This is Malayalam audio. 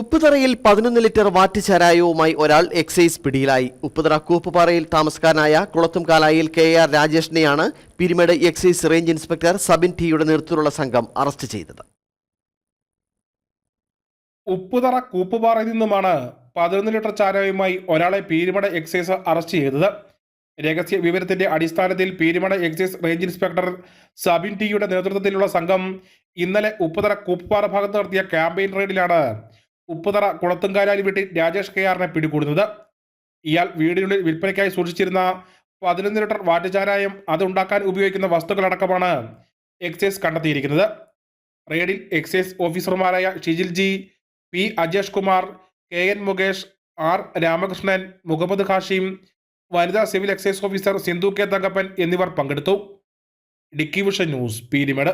ഉപ്പുതറയിൽ പതിനൊന്ന് ലിറ്റർ വാറ്റ് ചരായവുമായി ഒരാൾ എക്സൈസ് പിടിയിലായി. ഉപ്പുതറ കൂപ്പുപാറയിൽ താമസക്കാരനായ കുളത്തുംകാലായിൽ K R രാജേഷിനെയാണ് Peermade excise range inspector Sabin ടിയുടെ നേതൃത്വത്തിലുള്ള സംഘം അറസ്റ്റ് ചെയ്തത്. ഉപ്പുതറ കൂപ്പുപാറയിൽ നിന്നുമാണ് പതിനൊന്ന് ലിറ്റർ ചാരായവുമായി ഒരാളെ പീരുമട എക്സൈസ് അറസ്റ്റ് ചെയ്തത്. രഹസ്യ വിവരത്തിന്റെ അടിസ്ഥാനത്തിൽ Peermade excise range inspector Sabin ടിയുടെ നേതൃത്വത്തിലുള്ള സംഘം ഇന്നലെ ഉപ്പുതറ കൂപ്പുപാറ ഭാഗത്ത് നടത്തിയ ക്യാമ്പയിൻ റെയ്ഡിലാണ് ഉപ്പുതറ കുളത്തുംകാലാലി വീട്ടിൽ രാജേഷ് കെ ആറിനെ പിടികൂടുന്നത്. ഇയാൾ വീടിനുള്ളിൽ വിൽപ്പനയ്ക്കായി സൂക്ഷിച്ചിരുന്ന പതിനൊന്ന് ലിറ്റർ വാറ്റുചാരായം അതുണ്ടാക്കാൻ ഉപയോഗിക്കുന്ന വസ്തുക്കളടക്കമാണ് എക്സൈസ് കണ്ടെത്തിയിരിക്കുന്നത്. റെയ്ഡിൽ എക്സൈസ് ഓഫീസർമാരായ Shijil G P Ajesh Kumar K N Mukesh R Ramakrishnan Muhammad Khasim വനിതാ civil excise officer Sindhu K Thankappan എന്നിവർ പങ്കെടുത്തു. Dicky vision news Peermade